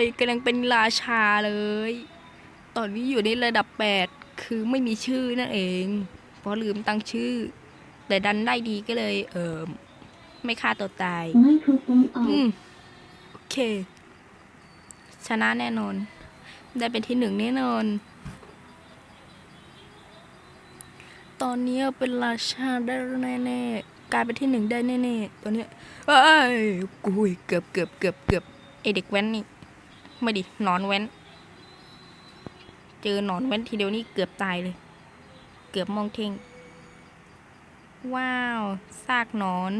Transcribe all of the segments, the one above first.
ยกำลังเป็นราชาเลย ตอนนี้อยู่ในระดับแปดคือไม่มีชื่อนั่นเอง เพราะลืมตั้งชื่อ แต่ดันได้ดีก็เลย เออไม่ฆ่าตัวตาย ไม่ถูกอออืกมโอเค ชนะแน่นอน ได้เป็นที่หนึ่งแน่นอน ตอนนี้เป็นราชาได้แน่ๆกลายเป็นที่หนึ่งได้แน่ๆตอนเนี้ยเอ้ยกุยเกือบเกือบเกือบเกือบไอเด็กแว้นนี่ ไม่ดิหนอนแว้น เจอหนอนแว้นทีเดียวนี่เกือบตายเลย เกือบมองเท่ง ว้าวซากหนอน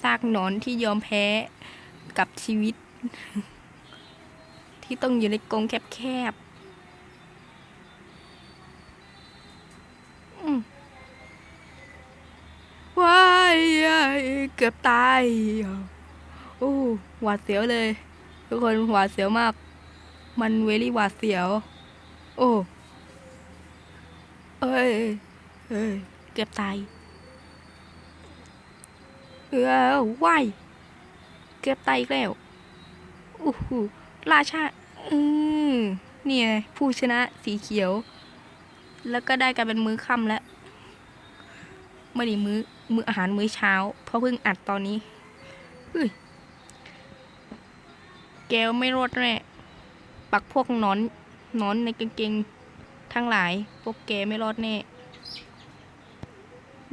ซากหนอนที่ยอมแพ้กับชีวิต ที่ต้องอยู่ในกรงแคบๆว้ายเกือบตาย โอ้หวาดเสียวเลย ทุกคนหวาดเสียวมาก มันเวลี่หวาดเสียว โอ้เอ้ยเอ้ยเกือบตายเออว่ายเกือบตายอีกแล้วโอ้โหราชาอืมเนี่ยผู้ชนะสีเขียว แล้วก็ได้กลายเป็นมื้อค่ำแล้วไม่ได้มื้อมื้ออาหารมื้อเช้า เพราะเพิ่งอัดตอนนี้เฮ้ย แกวไม่รอดแน่ปักพวกนอนนอนในกางเกงทั้งหลาย พวกแกไม่รอดแน่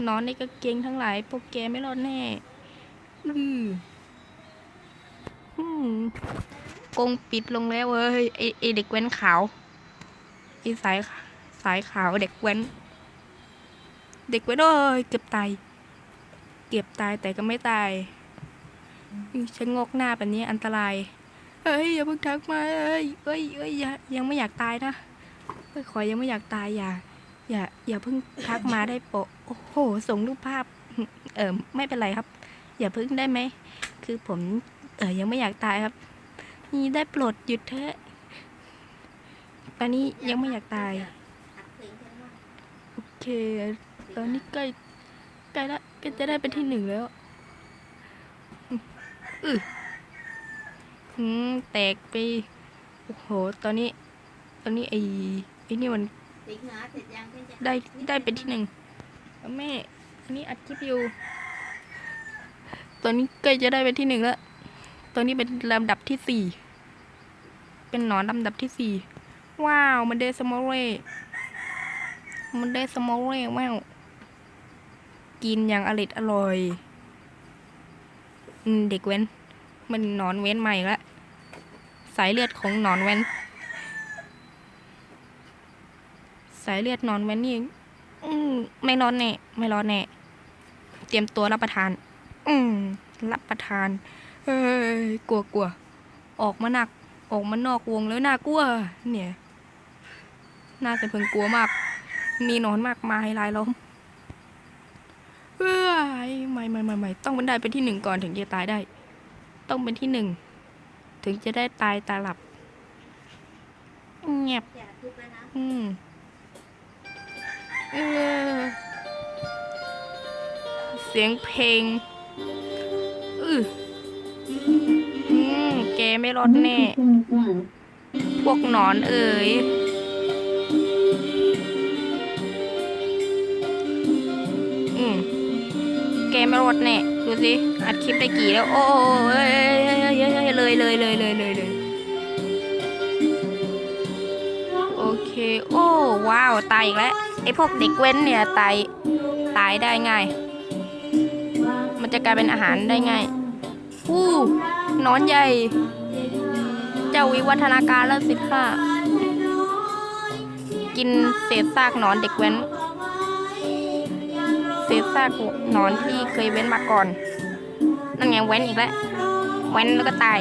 นอนในกางเกงทั้งหลาย พวกแกไม่รอดแน่อือหืมกงปิดลงแล้วเว้ยไอไอเด็กแว้นขาวไอสายสายขาวเด็กแว้น เด็กแว้นเอ้ยเกือบตายเกือบตายแต่ก็ไม่ตายอุ๊ยฉันงอกหน้าแบบนี้อันตราย เฮ้ยอย่าเพิ่งทักมาเอ้ยเอ้ยเอ้ยอย่ายังไม่อยากตายนะเฮ้ยขอยังไม่อยากตายอย่า อย่า อย่าเพิ่งทักมาได้โปะโอ้โหส่งรูปภาพ เออไม่เป็นไรครับ อย่าเพิ่งได้ไหมคือผม เออยังไม่อยากตายครับ นี่ได้โปรดหยุดเถอะตอนนี้ยังไม่อยากตายโอเคตอนนี้ใกล้ใกล้ละก็จะได้เป็นที่หนึ่งแล้วอือ หืมแตกไป โอ้โห ตอนนี้ ตอนนี้ไอ้ไอ้นี่มันติ๊กนะเสร็จยังเพื่อนจะได้ได้เป็นที่หนึ่งแม่อันนี้อัดคลิปอยู่ ตอนนี้ใกล้จะได้เป็นที่หนึ่งแล้วตอนนี้เป็นลำดับที่สี่ เป็นหนอนลำดับที่สี่ ว้าว มันได้สมอลเร่มันได้สมอลเร่ว้าวกินอย่างอร่อยอร่อยอืมเด็กเว้น มันนอนเว้นใหม่ละสายเลือดของนอนเว้น สายเลือดนอนแว้นนี่อืมไม่ร้อนแน่ไม่ร้อนแน่เตรียมตัวรับประทาน อืมรับประทานเฮ้ยกลัวกลัวออกมาหนัก ออกมานอกวงแล้วน่ากลัว เนี่ย น่าจะเพิ่งกลัวมาก มีนอนมากมายลายล้อมเฮ้ยไม่ไม่ไม่ไม่ต้องเป็นได้เป็นที่หนึ่งก่อนถึงจะตายได้ ต้องเป็นที่หนึ่ง ถึงจะได้ตายตาหลับ เงียบ อย่าทุบแล้วนะอืม เออ เสียงเพลง อืออืมแกไม่รอดแน่ พวกหนอนเอ๋ย ไม่รอดแน่ดูสิอัดคลิปได้กี่แล้วโอ้เยเยอ้ยเลยเลยเลยเลยเลยเลยโอเค โอ้ว้าวตายอีกแล้วไอพวกเด็กเว้นเนี่ยตายตายได้ง่าย มันจะกลายเป็นอาหารได้ง่ายอู้นอนใหญ่ เจ้าวิวัฒนาการแล้วสิค่ะ กินเศษซากนอนเด็กเว้น เศษซากหนอนที่เคยเว้นมาก่อน นั่นไงเว้นอีกแล้ว เว้นแล้วก็ตาย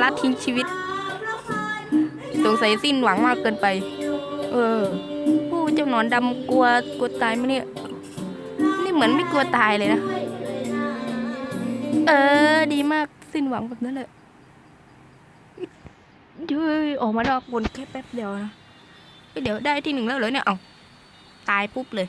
ละทิ้งชีวิต สงสัยสิ้นหวังมากเกินไป เออโอ้เจ้าหนอนดำกลัวกลัวตายไหมเนี่ย นี่เหมือนไม่กลัวตายเลยนะ เออ ดีมากสิ้นหวังแบบนั้นแหละเฮ้ยออกมานอกบนแค่แป๊บเดียวนะเดี๋ยวได้ที่หนึ่งแล้วเหรอเนี่ย เอาตายปุ๊บเลย